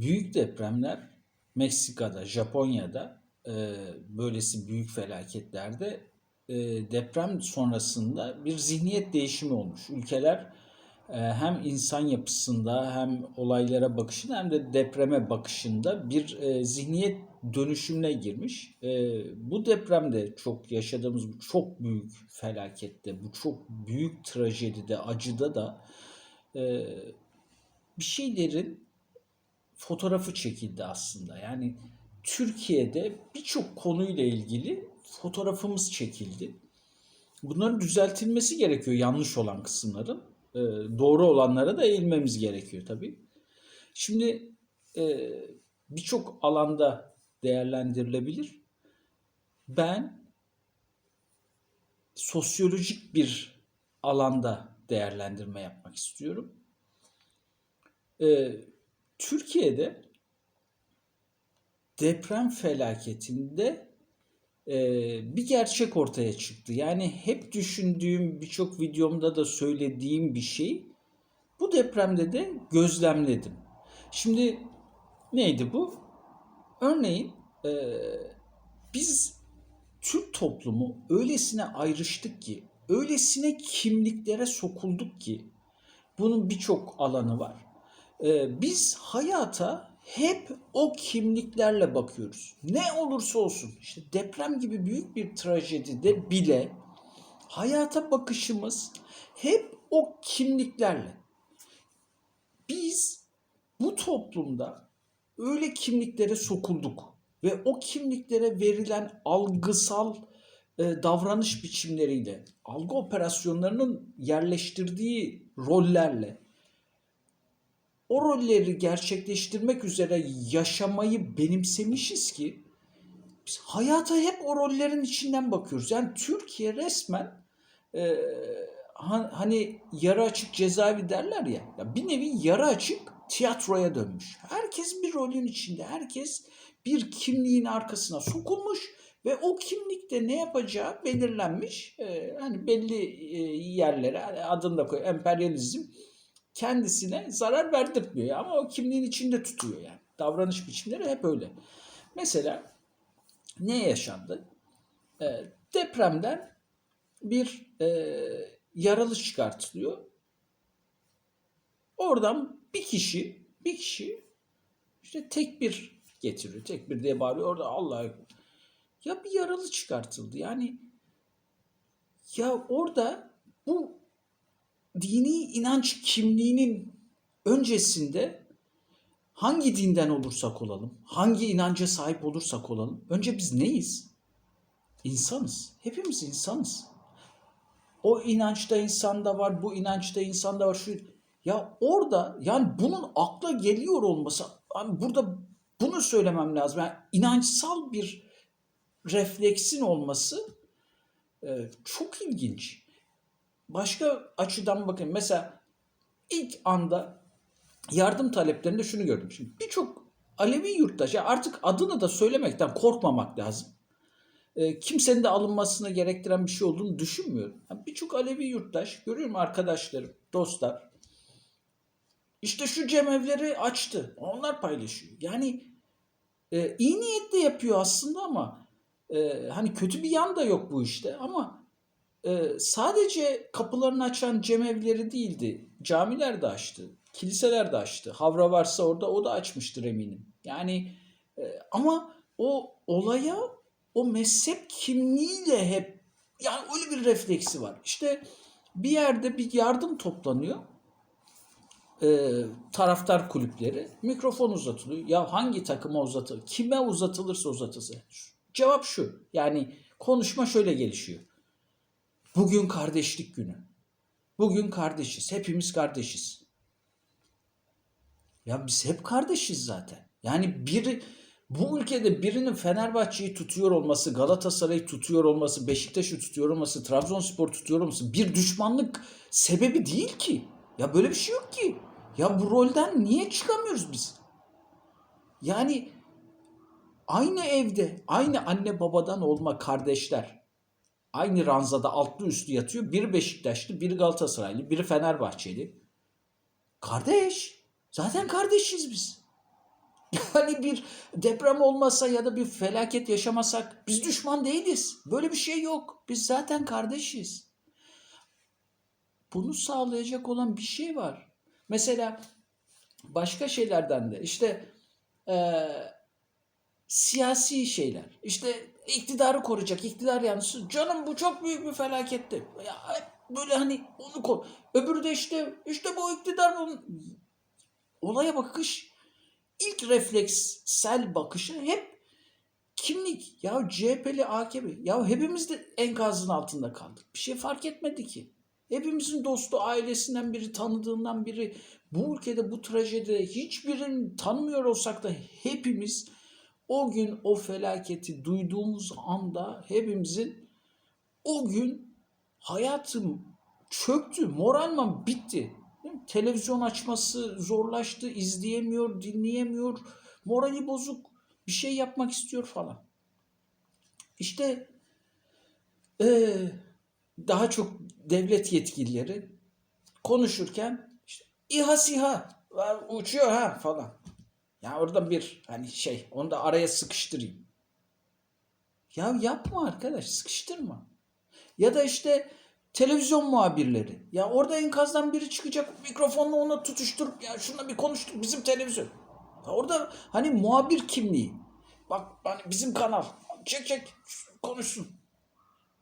büyük depremler Meksika'da, Japonya'da e, böylesi büyük felaketlerde e, deprem sonrasında bir zihniyet değişimi olmuş. Ülkeler e, hem insan yapısında hem olaylara bakışında hem de depreme bakışında bir e, zihniyet dönüşümüne girmiş. E, bu depremde çok yaşadığımız bu çok büyük felakette, bu çok büyük trajedide, acıda da e, bir şeylerin fotoğrafı çekildi aslında. Yani Türkiye'de birçok konuyla ilgili fotoğrafımız çekildi. Bunların düzeltilmesi gerekiyor yanlış olan kısımların. Ee, doğru olanlara da eğilmemiz gerekiyor tabii. Şimdi e, birçok alanda değerlendirilebilir. Ben sosyolojik bir alanda değerlendirme yapmak istiyorum. Ee, Türkiye'de deprem felaketinde e, bir gerçek ortaya çıktı. Yani hep düşündüğüm, birçok videomda da söylediğim bir şey bu depremde de gözlemledim. Şimdi neydi bu? Örneğin e, biz Türk toplumu öylesine ayrıştık ki, öylesine kimliklere sokulduk ki bunun birçok alanı var. Ee, biz hayata hep o kimliklerle bakıyoruz. Ne olursa olsun işte deprem gibi büyük bir trajedide bile hayata bakışımız hep o kimliklerle. Biz bu toplumda öyle kimliklere sokulduk ve o kimliklere verilen algısal e, davranış biçimleriyle, algı operasyonlarının yerleştirdiği rollerle o rolleri gerçekleştirmek üzere yaşamayı benimsemişiz ki biz hayata hep o rollerin içinden bakıyoruz. Yani Türkiye resmen e, hani yarı açık cezaevi derler ya, ya bir nevi yarı açık tiyatroya dönmüş. Herkes bir rolün içinde, herkes bir kimliğin arkasına sokulmuş ve o kimlikte ne yapacağı belirlenmiş. E, hani belli e, yerlere hani adını da koy emperyalizm kendisine zarar verdirtmiyor ama o kimliğin içinde tutuyor yani. Davranış biçimleri hep öyle. Mesela ne yaşandı? E, depremden bir e, yaralı çıkartılıyor. Oradan bir kişi, bir kişi işte tek bir getiriyor. Tek bir diye bağırıyor. Orada Allah ya bir yaralı çıkartıldı. Yani ya orada bu dini inanç kimliğinin öncesinde hangi dinden olursak olalım, hangi inanca sahip olursak olalım, önce biz neyiz? İnsanız. Hepimiz insanız. O inançta insan da var, bu inançta insan da var. Şu ya orada yani bunun akla geliyor olması, hani burada bunu söylemem lazım. Yani inançsal bir refleksin olması e, çok ilginç başka açıdan bakın. Mesela ilk anda yardım taleplerinde şunu gördüm. Şimdi birçok Alevi yurttaş ya artık adını da söylemekten korkmamak lazım. E, kimsenin de alınmasını gerektiren bir şey olduğunu düşünmüyorum. Yani birçok Alevi yurttaş görüyorum arkadaşlarım, dostlar. İşte şu cemevleri açtı. Onlar paylaşıyor. Yani e, iyi niyetle yapıyor aslında ama e, hani kötü bir yan da yok bu işte ama e, sadece kapılarını açan cemevleri değildi. Camiler de açtı. Kiliseler de açtı. Havra varsa orada o da açmıştır eminim. Yani e, ama o olaya o mezhep kimliğiyle hep yani öyle bir refleksi var. İşte bir yerde bir yardım toplanıyor. E, taraftar kulüpleri mikrofon uzatılıyor. Ya hangi takıma uzatılır? Kime uzatılırsa uzatılsın. Cevap şu. Yani konuşma şöyle gelişiyor. Bugün kardeşlik günü. Bugün kardeşiz. Hepimiz kardeşiz. Ya biz hep kardeşiz zaten. Yani biri bu ülkede birinin Fenerbahçe'yi tutuyor olması, Galatasaray'ı tutuyor olması, Beşiktaş'ı tutuyor olması, Trabzonspor tutuyor olması bir düşmanlık sebebi değil ki. Ya böyle bir şey yok ki. Ya bu rolden niye çıkamıyoruz biz? Yani aynı evde, aynı anne babadan olma kardeşler aynı ranzada altlı üstü yatıyor. Biri Beşiktaşlı, biri Galatasaraylı, biri Fenerbahçeli. Kardeş. Zaten kardeşiz biz. hani bir deprem olmasa ya da bir felaket yaşamasak biz düşman değiliz. Böyle bir şey yok. Biz zaten kardeşiz. Bunu sağlayacak olan bir şey var. Mesela başka şeylerden de işte eee, siyasi şeyler. İşte iktidarı koruyacak, iktidar yanlısı. Canım bu çok büyük bir felaketti. Ya böyle hani onu kor. Öbürü de işte işte bu iktidar bunun olaya bakış ilk refleksel bakışı hep kimlik. Ya CHP'li AKP. Ya hepimiz de enkazın altında kaldık. Bir şey fark etmedi ki. Hepimizin dostu, ailesinden biri, tanıdığından biri bu ülkede bu trajedide hiçbirini tanımıyor olsak da hepimiz o gün o felaketi duyduğumuz anda hepimizin o gün hayatım çöktü, moralman bitti. Televizyon açması zorlaştı, izleyemiyor, dinleyemiyor, morali bozuk, bir şey yapmak istiyor falan. İşte eee, daha çok devlet yetkilileri konuşurken işte İHA SİHA uçuyor ha falan. Ya orada bir hani şey onu da araya sıkıştırayım. Ya yapma arkadaş sıkıştırma. Ya da işte televizyon muhabirleri. Ya orada enkazdan biri çıkacak mikrofonla ona tutuşturup ya şuna bir konuştuk bizim televizyon. Ya orada hani muhabir kimliği. Bak hani bizim kanal. Çek çek konuşsun.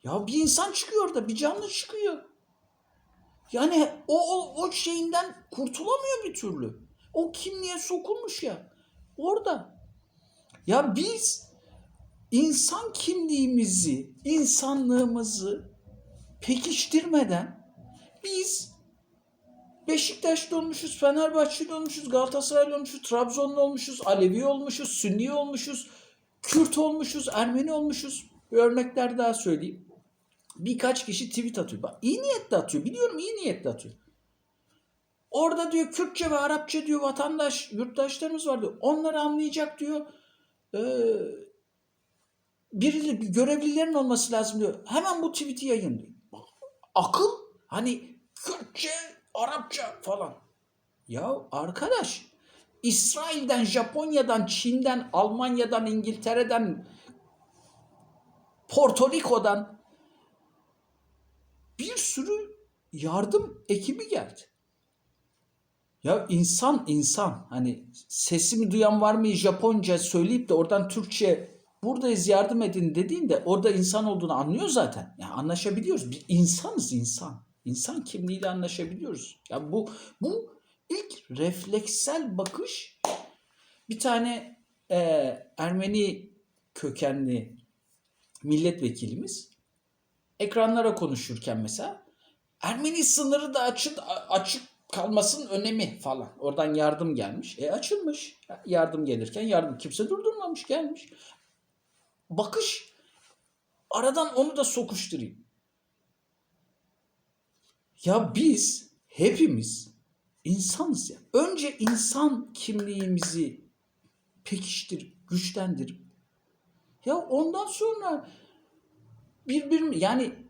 Ya bir insan çıkıyor da bir canlı çıkıyor. Yani o, o, o şeyinden kurtulamıyor bir türlü. O kimliğe sokulmuş ya. Orada. Ya biz insan kimliğimizi, insanlığımızı pekiştirmeden biz Beşiktaşlı olmuşuz, Fenerbahçeli olmuşuz, Galatasaraylı olmuşuz, Trabzonlu olmuşuz, Alevi olmuşuz, Sünni olmuşuz, Kürt olmuşuz, Ermeni olmuşuz. Bir örnekler daha söyleyeyim. Birkaç kişi tweet atıyor. Bak iyi niyetle atıyor. Biliyorum iyi niyetle atıyor. Orada diyor Kürtçe ve Arapça diyor vatandaş, yurttaşlarımız var diyor. Onları anlayacak diyor. Ee, biri, görevlilerin olması lazım diyor. Hemen bu tweet'i yayınlıyor. Bak, akıl hani Kürtçe, Arapça falan. Ya arkadaş İsrail'den, Japonya'dan, Çin'den, Almanya'dan, İngiltere'den, Porto Rico'dan bir sürü yardım ekibi geldi. Ya insan insan hani sesimi duyan var mı Japonca söyleyip de oradan Türkçe buradayız yardım edin dediğinde orada insan olduğunu anlıyor zaten. Yani anlaşabiliyoruz. Bir insanız insan. İnsan kimliğiyle anlaşabiliyoruz. Ya bu bu ilk refleksel bakış bir tane e, Ermeni kökenli milletvekilimiz ekranlara konuşurken mesela Ermeni sınırı da açık açık kalmasının önemi falan. Oradan yardım gelmiş. E açılmış. Yardım gelirken yardım kimse durdurmamış gelmiş. Bakış aradan onu da sokuşturayım. Ya biz hepimiz insanız ya. Önce insan kimliğimizi pekiştirip güçlendirip ya ondan sonra birbirimiz yani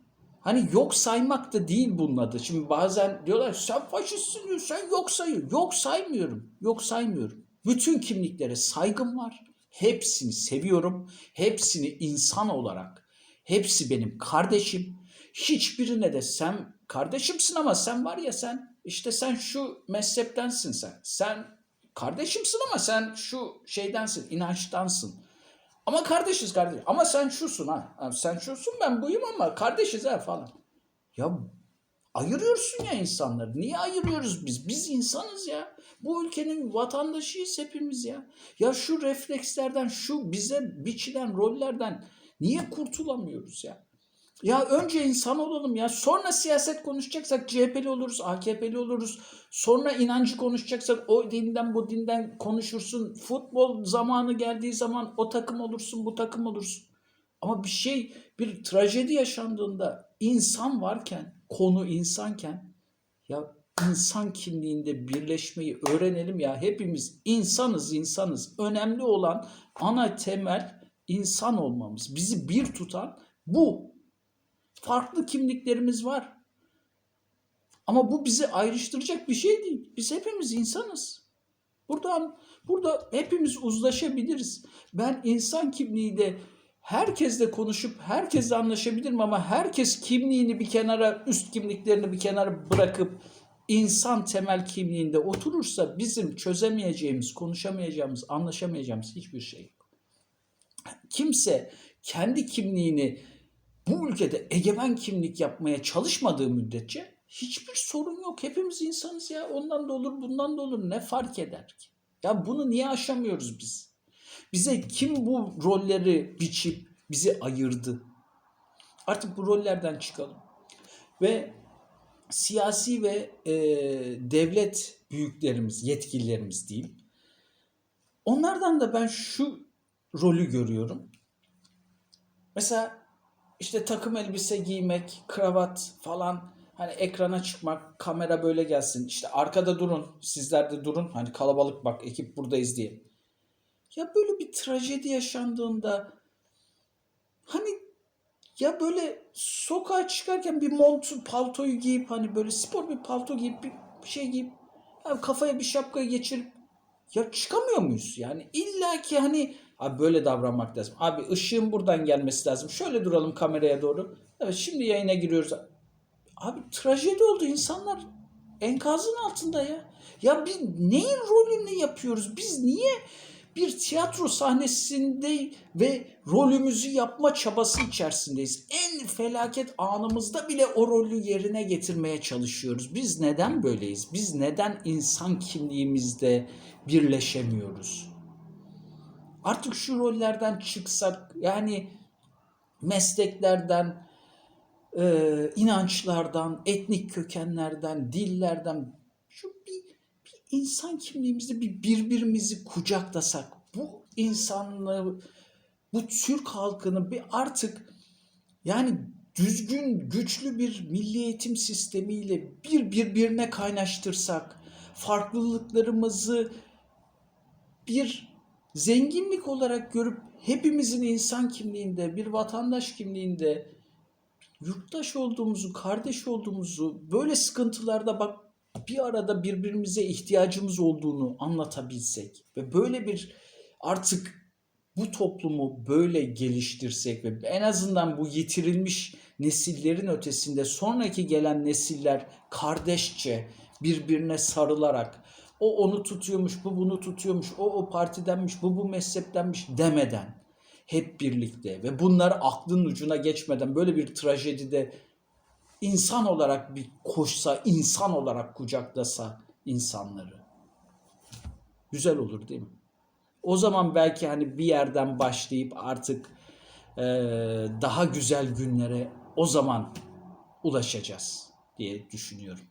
Hani yok saymak da değil bunun adı. Şimdi bazen diyorlar sen faşistsin diyor, sen yok sayıyor. Yok saymıyorum. Yok saymıyorum. Bütün kimliklere saygım var. Hepsini seviyorum. Hepsini insan olarak. Hepsi benim kardeşim. Hiçbirine de sen kardeşimsin ama sen var ya sen işte sen şu mezheptensin sen. Sen kardeşimsin ama sen şu şeydensin, inançtansın. Ama kardeşiz kardeş. Ama sen şusun ha. Sen şusun ben buyum ama kardeşiz ha falan. Ya ayırıyorsun ya insanları. Niye ayırıyoruz biz? Biz insanız ya. Bu ülkenin vatandaşıyız hepimiz ya. Ya şu reflekslerden, şu bize biçilen rollerden niye kurtulamıyoruz ya? Ya önce insan olalım ya. Sonra siyaset konuşacaksak CHP'li oluruz, AKP'li oluruz. Sonra inancı konuşacaksak o dinden bu dinden konuşursun. Futbol zamanı geldiği zaman o takım olursun, bu takım olursun. Ama bir şey, bir trajedi yaşandığında insan varken, konu insanken ya insan kimliğinde birleşmeyi öğrenelim ya. Hepimiz insanız, insanız. Önemli olan ana temel insan olmamız. Bizi bir tutan bu. Farklı kimliklerimiz var. Ama bu bizi ayrıştıracak bir şey değil. Biz hepimiz insanız. Buradan burada hepimiz uzlaşabiliriz. Ben insan kimliğiyle herkesle konuşup herkesle anlaşabilirim ama herkes kimliğini bir kenara, üst kimliklerini bir kenara bırakıp insan temel kimliğinde oturursa bizim çözemeyeceğimiz, konuşamayacağımız, anlaşamayacağımız hiçbir şey yok. Kimse kendi kimliğini bu ülkede egemen kimlik yapmaya çalışmadığı müddetçe hiçbir sorun yok. Hepimiz insanız ya. Ondan da olur, bundan da olur. Ne fark eder ki? Ya bunu niye aşamıyoruz biz? Bize kim bu rolleri biçip bizi ayırdı? Artık bu rollerden çıkalım. Ve siyasi ve e, devlet büyüklerimiz, yetkililerimiz diyeyim. Onlardan da ben şu rolü görüyorum. Mesela işte takım elbise giymek, kravat falan hani ekrana çıkmak, kamera böyle gelsin. İşte arkada durun, sizler de durun. Hani kalabalık bak ekip buradayız diye. Ya böyle bir trajedi yaşandığında hani ya böyle sokağa çıkarken bir montu, paltoyu giyip hani böyle spor bir palto giyip bir şey giyip ya kafaya bir şapkayı geçirip ya çıkamıyor muyuz? Yani illa ki hani abi böyle davranmak lazım. Abi ışığın buradan gelmesi lazım. Şöyle duralım kameraya doğru. Evet şimdi yayına giriyoruz. Abi trajedi oldu insanlar enkazın altında ya. Ya biz neyin rolünü yapıyoruz? Biz niye bir tiyatro sahnesinde ve rolümüzü yapma çabası içerisindeyiz. En felaket anımızda bile o rolü yerine getirmeye çalışıyoruz. Biz neden böyleyiz? Biz neden insan kimliğimizde birleşemiyoruz? Artık şu rollerden çıksak yani mesleklerden, e, inançlardan, etnik kökenlerden, dillerden şu bir, bir insan kimliğimizde bir birbirimizi kucaklasak bu insanlığı, bu Türk halkını bir artık yani düzgün, güçlü bir milli eğitim sistemiyle bir birbirine kaynaştırsak, farklılıklarımızı bir zenginlik olarak görüp hepimizin insan kimliğinde, bir vatandaş kimliğinde yurttaş olduğumuzu, kardeş olduğumuzu, böyle sıkıntılarda bak bir arada birbirimize ihtiyacımız olduğunu anlatabilsek ve böyle bir artık bu toplumu böyle geliştirsek ve en azından bu yitirilmiş nesillerin ötesinde sonraki gelen nesiller kardeşçe birbirine sarılarak o onu tutuyormuş, bu bunu tutuyormuş, o o partidenmiş, bu bu mezheptenmiş demeden hep birlikte ve bunlar aklın ucuna geçmeden böyle bir trajedide insan olarak bir koşsa, insan olarak kucaklasa insanları. Güzel olur değil mi? O zaman belki hani bir yerden başlayıp artık e, daha güzel günlere o zaman ulaşacağız diye düşünüyorum.